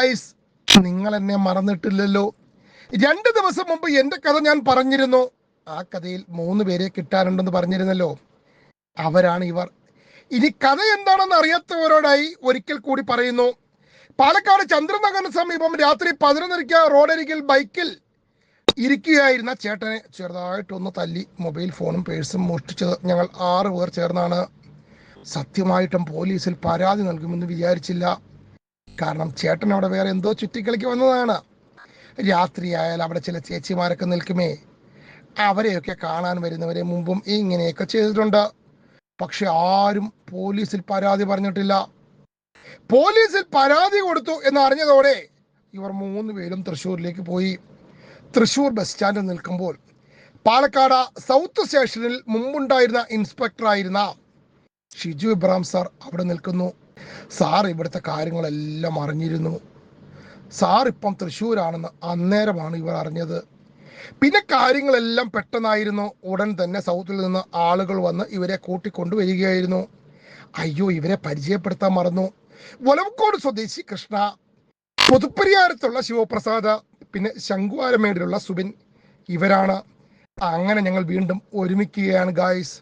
Guys നിങ്ങൾ എന്നെ മറന്നിട്ടില്ലല്ലോ. രണ്ട് ദിവസം മുമ്പ് എന്റെ കഥ ഞാൻ പറഞ്ഞിരുന്നു. ആ കഥയിൽ മൂന്ന് പേരെ കിട്ടാനുണ്ടെന്ന് പറഞ്ഞിരുന്നല്ലോ. അവരാണ് ഇവർ. ഇനി കഥ എന്താണെന്ന് അറിയാത്തവരോടായി ഒരിക്കൽ കൂടി പറയുന്നു. പാലക്കാട് ചന്ദ്രനഗറിന് സമീപം രാത്രി പതിനൊന്നരയ്ക്ക് റോഡരികിൽ ബൈക്കിൽ ഇരിക്കുകയായിരുന്ന ചേട്ടനെ ചെറുതായിട്ടൊന്ന് തല്ലി മൊബൈൽ ഫോണും പേഴ്സും മോഷ്ടിച്ചത് ഞങ്ങൾ ആറ് പേർ ചേർന്നാണ്. സത്യമായിട്ടും പോലീസിൽ പരാതി നൽകുമെന്ന് വിചാരിച്ചില്ല. കാരണം ചേട്ടൻ അവിടെ വേറെ എന്തോ ചുറ്റിക്കളിക്ക് വന്നതാണ്. രാത്രിയായാൽ അവിടെ ചില ചേച്ചിമാരൊക്കെ നിൽക്കുമേ. അവരെയൊക്കെ കാണാൻ വരുന്നവരെ മുമ്പും ഇങ്ങനെയൊക്കെ ചെയ്തിട്ടുണ്ട്. പക്ഷെ ആരും പോലീസിൽ പരാതി പറഞ്ഞിട്ടില്ല. പോലീസിൽ പരാതി കൊടുത്തു എന്ന് അറിഞ്ഞതോടെ ഇവർ മൂന്ന് പേരും തൃശ്ശൂരിലേക്ക് പോയി. തൃശ്ശൂർ ബസ് സ്റ്റാൻഡിൽ നിൽക്കുമ്പോൾ പാലക്കാട് സൗത്ത് സ്റ്റേഷനിൽ മുമ്പുണ്ടായിരുന്ന ഇൻസ്പെക്ടറായിരുന്ന ഷിജു ഇബ്രാം സാർ അവിടെ നിൽക്കുന്നു. സാർ ഇവിടുത്തെ കാര്യങ്ങളെല്ലാം അറിഞ്ഞിരുന്നു. സാർ ഇപ്പം തൃശ്ശൂരാണെന്ന് അന്നേരമാണ് ഇവർ അറിഞ്ഞത്. പിന്നെ കാര്യങ്ങളെല്ലാം പെട്ടെന്നായിരുന്നു. ഉടൻ തന്നെ സൗത്തിൽ നിന്ന് ആളുകൾ വന്ന് ഇവരെ കൂട്ടിക്കൊണ്ടുവരികയായിരുന്നു. അയ്യോ ഇവരെ പരിചയപ്പെടുത്താൻ മറന്നു. വലവക്കോട് സ്വദേശി കൃഷ്ണ പുതുപ്പരിയാരത്തുള്ള ശിവപ്രസാദ പിന്നെ ശംഖുവാരമേടിലുള്ള സുബിൻ ഇവരാണ്. അങ്ങനെ ഞങ്ങൾ വീണ്ടും ഒരുമിക്കുകയാണ് ഗായ്സ്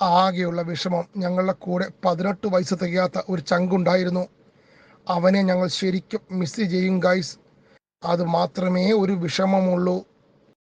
ആകെയുള്ള വിഷമം ഞങ്ങളുടെ കൂടെ പതിനെട്ട് വയസ്സ് തികയാത്ത ഒരു ചങ്കുണ്ടായിരുന്നു. അവനെ ഞങ്ങൾ ശരിക്കും മിസ് ചെയ്യും ഗൈസ് അത് മാത്രമേ ഒരു വിഷമമുള്ളൂ.